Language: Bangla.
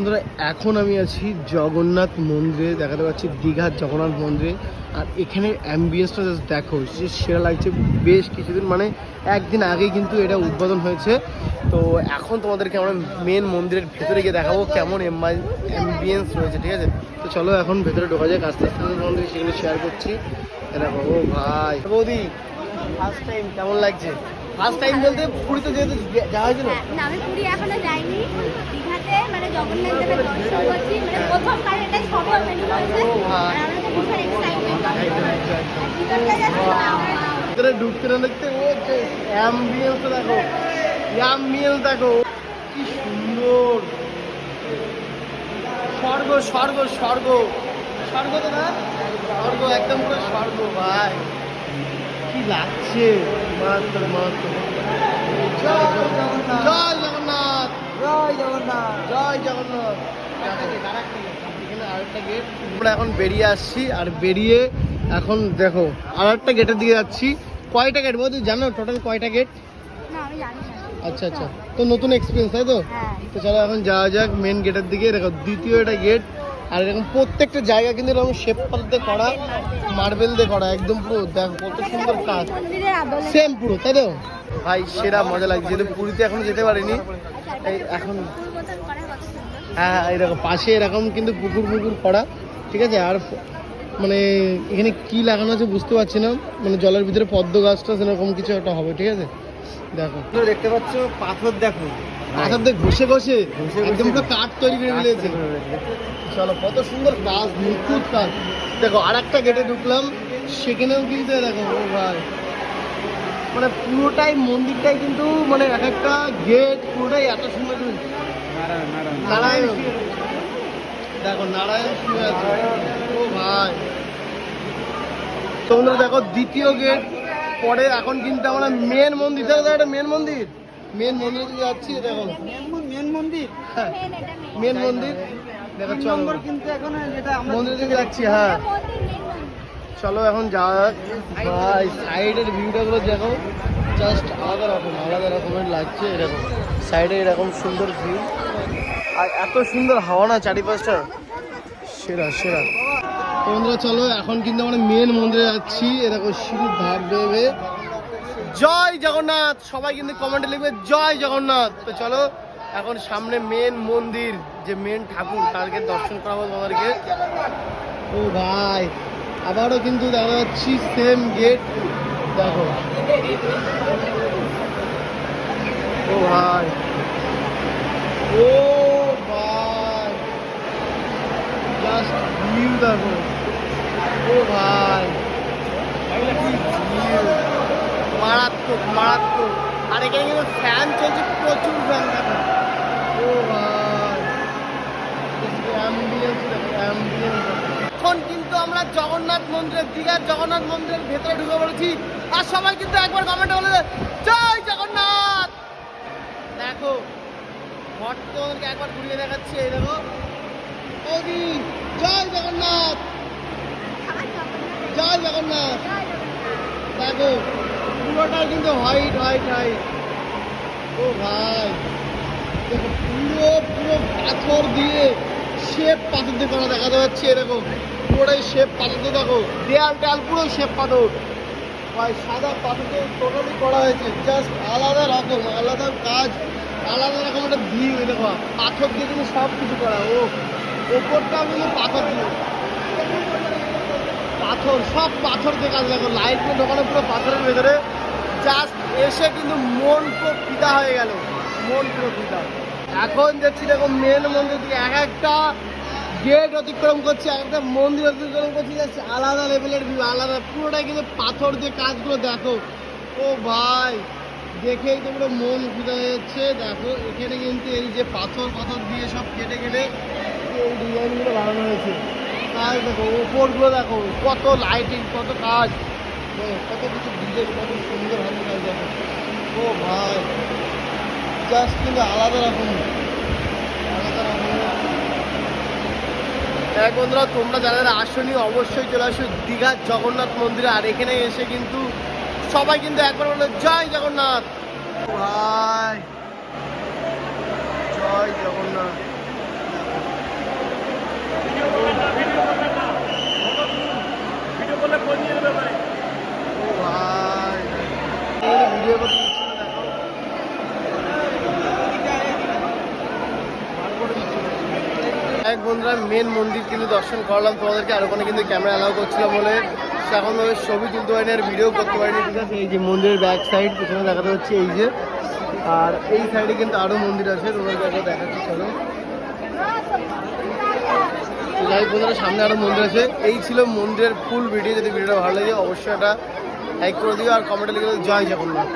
বন্ধুরা, এখন আমি আছি জগন্নাথ মন্দিরে, দেখাতে পাচ্ছি দীঘার জগন্নাথ মন্দিরে। আর এখানে অ্যাম্বিয়েন্সটা জাস্ট দেখো, যে সেরা লাগছে বেশ কিছুদিন মানে একদিন আগে কিন্তু এটা উদ্বোধন হয়েছে। তো এখন তোমাদেরকে আমরা মেন মন্দিরের ভেতরে গিয়ে দেখাবো কেমন অ্যাম্বিয়েন্স রয়েছে, ঠিক আছে? তো চলো এখন ভেতরে ঢোকা যাক, আস্তে আস্তে তোমাদের সেগুলো শেয়ার করছি। এ দেখো, ও ভাই। বৌদি ফার্স্ট টাইম কেমন লাগছে? ফার্স্ট টাইম বলতে পুরীতে যেহেতু যাওয়া হয়েছিল? হ্যাঁ, না আমি পুরী এখনও যাইনি। দীঘাতে মানে জগন্নাথ দেবের দর্শন করছি। মানে প্রথম কারণ এটা সবে ওপেনিং হয়েছে আর আমরা তো ভীষণ এক্সাইটেড। ভিতরটা যাচ্ছি ভিতরে ঢুকতে না দেখতে ও অ্যাম্বিয়েন্স দেখো। অ্যাম্বিয়েন্স দেখো। কি সুন্দর। স্বর্গ স্বর্গ স্বর্গ। স্বর্গ তো না? স্বর্গ একদম পুরো স্বর্গ ভাই। কি লাগছে মাত্র মাত্র জয় জগন্নাথ জয় জগন্নাথ জয় জগন্নাথ জয় জগন্নাথ গেট আমরা এখন বেরিয়ে আসছি আর বেরিয়ে এখন দেখো আর একটা গেটের দিকে যাচ্ছি। কয়টা গেট বলতে জানো টোটাল কয়টা গেট না আমি জানি না। আচ্ছা আচ্ছা। তো নতুন এক্সপিরিয়েন্স তাই তো? হ্যাঁ। তো চলো এখন যাওয়া যাক মেন গেটের দিকে। দেখো দ্বিতীয় এটা গেট আর এরকম প্রত্যেকটা জায়গা কিন্তু এরকম শেপ দিয়ে করা মার্বেল দিয়ে করা একদম পুরো দেখো কত সুন্দর কাজ। সেম পুরো তাই তো? ভাই সেরা মজা লাগছে যেহেতু পুরীতে এখনও যেতে পারিনি এই এখন হ্যাঁ হ্যাঁ, এরকম পাশে এরকম কিন্তু পুকুর পুকুর করা ঠিক আছে? আর মানে এখানে কি লাগানো আছে বুঝতে পারছি না মানে জলের ভিতরে পদ্ম গাছটা সেরকম কিছু একটা হবে ঠিক আছে? দেখো। দেখতে পাচ্ছ পাথর দেখো। পাথর দিয়ে ঘষে ঘষে একদম পুরো কাঠ তৈরি করে ফেলেছে। চলো কত সুন্দর কাজ নিখুঁত কাজ। দেখো আর একটা গেটে ঢুকলাম সেখানেও কিন্তু দেখো ও ভাই। মানে পুরোটাই মন্দিরটাই কিন্তু মানে এক একটা গেট পুরোটাই এত সুন্দর নারায়ণ দেখো নারায়ণ শুয়ে আছে। ও ভাই। তোমরা দেখো দ্বিতীয় গেট পরে এখন কিন্তু আমরা মেন মন্দির। দেখো এটা মেন মন্দির। মেন মন্দিরে যাচ্ছি দেখো মেন মন্দির? হ্যাঁ। মেন মেন মন্দির? দেখো চলো। কিন্তু এখন যেটা আমরা মন্দিরের যাচ্ছি হ্যাঁ। মন্দির মন্দির। চলো এখন যাওয়া যাক। ভাই সাইডের ভিউটা গুলো দেখো। জাস্ট আলাদা রকম আলাদা রকমের লাগছে এরকম। সাইডে এরকম সুন্দর ভিউ আর এত সুন্দর হাওয়া না চারিপাশটা। সেরা সেরা। বন্ধুরা চলো এখন কিন্তু আমরা মেন মন্দিরে যাচ্ছি। এরকম সিঁড়ির ধার দেবে জয় জগন্নাথ। সবাই কিন্তু কমেন্টে লিখবে, জয় জগন্নাথ। তো চলো, এখন সামনে মেন মন্দির, যে মেন ঠাকুর তারকে দর্শন করাবো তোমাদেরকে। ও ভাই, আবারও কিন্তু দেখা যাচ্ছি সেম গেট দেখো। ও ভাই। ও ভাই। জাস্ট ভিউ দেখো। ও ভাই। মারাত্মক মারাত্মক। আর এখানে কিন্তু ফ্যান চলছে প্রচুর ফ্যান দেখো ও এখন কিন্তু আমরা জগন্নাথ মন্দিরের দীঘার জগন্নাথ মন্দিরের ভেতরে ঢুকে পড়েছি। আর সবাই কিন্তু একবার কমেন্টে বলে জয় জগন্নাথ! দেখো ঘট তোমাদেরকে একবার ঘুরিয়ে দেখাচ্ছি এই দেখো। ওদি জয় জগন্নাথ! জয় জগন্নাথ। দেখো। পুরোটাই কিন্তু হোয়াইট হোয়াইট হোয়াইট ও ভাই। দেখো, পুরো পুরো পাথর দিয়ে শেপ পাথর দিয়ে করা দেখা যাচ্ছে এরকম। পুরোটাই শেপ পাথর দিয়ে, দেখো, দেয়াল টেয়াল পুরো শেপ পাথর। ভাই, সাদা পাথর দিয়ে টোটালি করা হয়েছে জাস্ট আলাদা রকম, আলাদা কাজ, আলাদা রকম একটা ভিউ দেখো, পাথর দিয়ে কিন্তু সব কিছু করা, ও। ওপরটাও কিন্তু পাথর দিয়ে। পাথর, সব পাথর দিয়ে কাজ দেখো, লাইট দিয়ে ঢোকানো পুরো পাথরের ভেতরে। জাস্ট এসে কিন্তু মন পুরো ফিদা হয়ে গেল। মন পুরো ফিদা। এখন দেখছি দেখো মেন মন্দির দিকে এক একটা গেট অতিক্রম করছে, এক একটা মন্দির অতিক্রম করছে জাস্ট আলাদা লেভেলের ভিউ আলাদা। পুরোটাই কিন্তু পাথর দিয়ে কাজগুলো দেখো। ও ভাই, দেখেই তো পুরো মন ফিদা হয়ে যাচ্ছে। দেখো, এখানে কিন্তু এই যে পাথর পাথর দিয়ে সব কেটে কেটে এই ডিজাইনগুলো বানানো হয়েছে। কাজ দেখো ওপরগুলো দেখো কত লাইটিং কত কাজ। ও, কত কিছু ডিজাইন কত সুন্দর ভাবে কাজ দেখো। ও ভাই জাস্ট কিন্তু আলাদা রকম। আলাদা রকম। এক বন্ধুরা তোমরা যারা যারা আসনি অবশ্যই চলে আসো দীঘার জগন্নাথ মন্দিরে। আর এখানে এসে কিন্তু সবাই কিন্তু একবার বলে জয় জগন্নাথ! ভাই জয় জগন্নাথ ভিডিও করতে দিচ্ছিল না দেখো। বন্ধুরা মেন মন্দির কিন্তু দর্শন করলাম। তোমাদেরকে আর ওখানে কিন্তু ক্যামেরা অ্যালাউ করছিল বলে। ওই ছবি তুলতে পারিনি, আর ভিডিও করতে পারিনি। ঠিক আছে, এই যে মন্দিরের ব্যাক সাইড পিছনে দেখাতে হচ্ছে এই যে। আর এই সাইডে কিন্তু আরও মন্দির আছে, তোমাদেরকে একবার দেখাচ্ছি, চলো। যাই বন্ধুরা, সামনে আরও মন্দির আছে। এই ছিল মন্দিরের ফুল ভিডিও যদি ভিডিওটা ভালো লাগে, অবশ্যই একটা লাইক করে দিও, আর কমেন্টে লিখে জয় জগন্নাথ।